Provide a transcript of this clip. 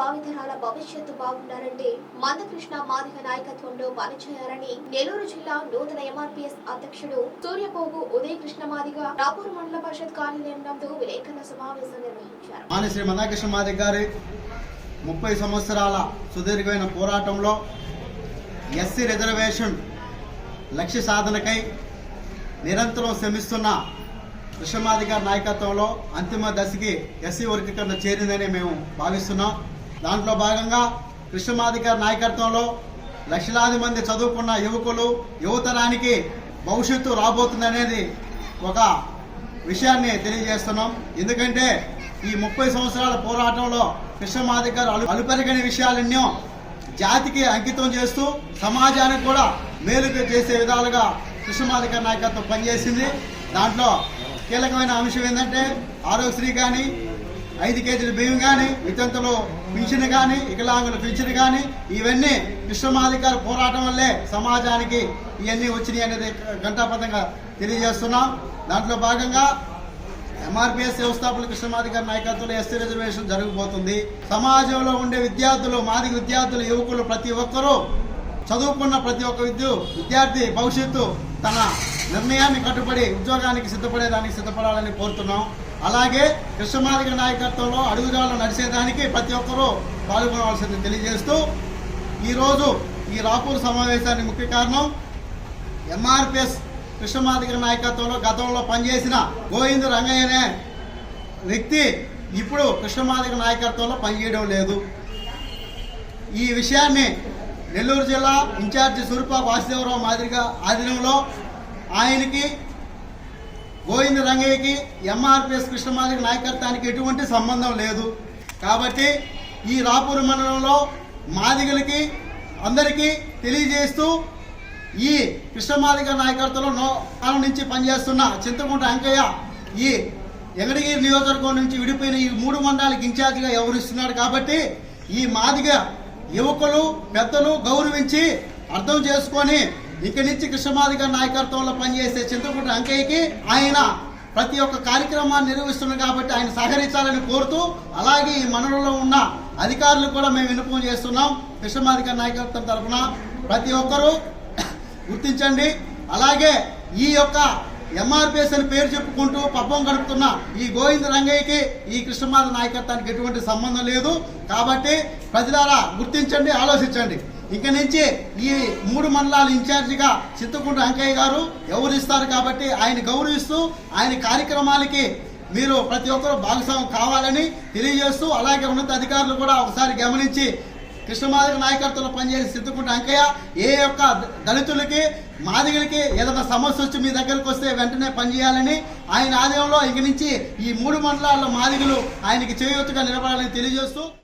భావితరాల భవిష్యత్తు బాగుండాలంటే మందకృష్ణ మాదిగ నాయకత్వంలో పనిచేయాలని నెల్లూరు జిల్లా నూతన ఎంఆర్పీఎస్ అధ్యక్షుడు సూర్యపోగు ఉదయ కృష్ణ మాదిగ రాపూర్ మండల పరిషత్ కార్యాలయం నందు విలేకరుల సమావేశం నిర్వహించారు. శ్రీ మందాకృష్ణ గారి ముప్పై సంవత్సరాల సుదీర్ఘమైన పోరాటంలో ఎస్సీ రిజర్వేషన్ లక్ష్య సాధనకై నిరంతరం శ్రమిస్తున్న కృష్ణమాది గారి నాయకత్వంలో అంతిమ దశకి ఎస్సీ వర్గీకరణ చేరిందని మేము భావిస్తున్నాం. దాంట్లో భాగంగా కృష్ణమాధికారి నాయకత్వంలో లక్షలాది మంది చదువుకున్న యువకులు యువతరానికి భవిష్యత్తు రాబోతుందనేది ఒక విషయాన్ని తెలియజేస్తున్నాం. ఎందుకంటే ఈ ముప్పై సంవత్సరాల పోరాటంలో కృష్ణమాది అలు అలుపెరగని విషయాలన్నీ జాతికి అంకితం చేస్తూ సమాజానికి కూడా మేలుకు చేసే విధాలుగా కృష్ణమాధికారి నాయకత్వం పనిచేసింది. దాంట్లో కీలకమైన అంశం ఏంటంటే ఆరోగ్యశ్రీ కానీ ఐదు కేజీల బియ్యం కానీ వితంతులు పింఛన్ కానీ వికలాంగుల పింఛన్ కానీ ఇవన్నీ కృష్ణమాధికార పోరాటం వల్లే సమాజానికి ఇవన్నీ వచ్చినాయి అనేది ఘంటాపథంగా తెలియజేస్తున్నాం. దాంట్లో భాగంగా ఎంఆర్పిఎస్ వ్యవస్థాపకులు కృష్ణమాధికార నాయకత్వంలో ఎస్సీ రిజర్వేషన్ జరగబోతుంది. సమాజంలో ఉండే విద్యార్థులు మాది విద్యార్థులు యువకులు ప్రతి ఒక్కరూ చదువుకున్న ప్రతి ఒక్క విద్యు విద్యార్థి భవిష్యత్తు తన నిర్ణయాన్ని కట్టుబడి ఉద్యోగానికి సిద్ధపడేదానికి సిద్ధపడాలని కోరుతున్నాం. అలాగే కృష్ణమాదిక నాయకత్వంలో అడుగుజాడలు నడిచేదానికి ప్రతి ఒక్కరూ పాల్గొనవలసింది తెలియజేస్తూ ఈరోజు ఈ రాపూర్ సమావేశానికి ముఖ్య కారణం ఎంఆర్పిఎస్ కృష్ణమాదిక నాయకత్వంలో గతంలో పనిచేసిన గోవింద్ రంగయ్య అనే వ్యక్తి ఇప్పుడు కృష్ణమాదిక నాయకత్వంలో పనిచేయడం లేదు. ఈ విషయాన్ని నెల్లూరు జిల్లా ఇన్ఛార్జి సురూప వాసుదేవరావు మాదిరిగా ఆధీనంలో ఆయనకి గోవింద రంగయ్యకి ఎంఆర్పిఎస్ కృష్ణమాదిరి నాయకత్వానికి ఎటువంటి సంబంధం లేదు. కాబట్టి ఈ రాపూర్ మండలంలో మాదిగలకి అందరికీ తెలియజేస్తూ ఈ కృష్ణమాదిగ నాయకత్వంలో నో కాలం నుంచి పనిచేస్తున్న చింతకుంట అంకయ్య ఈ ఎంగడగిరి నియోజకవర్గం నుంచి విడిపోయిన ఈ మూడు మండలాలకు ఇన్ఛార్జిగా వ్యవహరిస్తున్నాడు కాబట్టి ఈ మాదిగ యువకులు పెద్దలు గౌరవించి అర్థం చేసుకొని ఇక్కడి నుంచి కృష్ణమాదిగ నాయకత్వంలో పనిచేసే చింతకుంట అంకయ్యకి ఆయన ప్రతి ఒక్క కార్యక్రమాన్ని నిర్వహిస్తున్నారు కాబట్టి ఆయన సహకరించాలని కోరుతూ అలాగే ఈ మండలంలో ఉన్న అధికారులు కూడా మేము విన్నపం చేస్తున్నాం. కృష్ణమాదిగ నాయకత్వం తరఫున ప్రతి ఒక్కరూ గుర్తించండి. అలాగే ఈ యొక్క ఎంఆర్పిఎస్ అని పేరు చెప్పుకుంటూ పబ్బం గడుపుతున్న ఈ గోవింద రంగయ్యకి ఈ కృష్ణమాద నాయకత్వానికి ఎటువంటి సంబంధం లేదు. కాబట్టి ప్రజలారా గుర్తించండి ఆలోచించండి. ఇక నుంచి ఈ మూడు మండలాల ఇన్ఛార్జిగా చిత్తకుంట అంకయ్య గారు ఎవరిస్తారు కాబట్టి ఆయన గౌరవిస్తూ ఆయన కార్యక్రమాలకి మీరు ప్రతి ఒక్కరూ భాగస్వామ్యం కావాలని తెలియజేస్తూ అలాగే ఉన్నత అధికారులు కూడా ఒకసారి గమనించి కృష్ణమాదిగ నాయకత్వంలో పనిచేసే సిద్ధుకుంట అంకయ్య ఏ యొక్క దళితులకి మాదిగలకి ఏదైనా సమస్య వచ్చి మీ దగ్గరకు వస్తే వెంటనే పనిచేయాలని ఆయన ఆదాయంలో ఇక నుంచి ఈ మూడు మండలాల్లో మాదిగలు ఆయనకి చేయూతగా నిలబడాలని తెలియజేస్తూ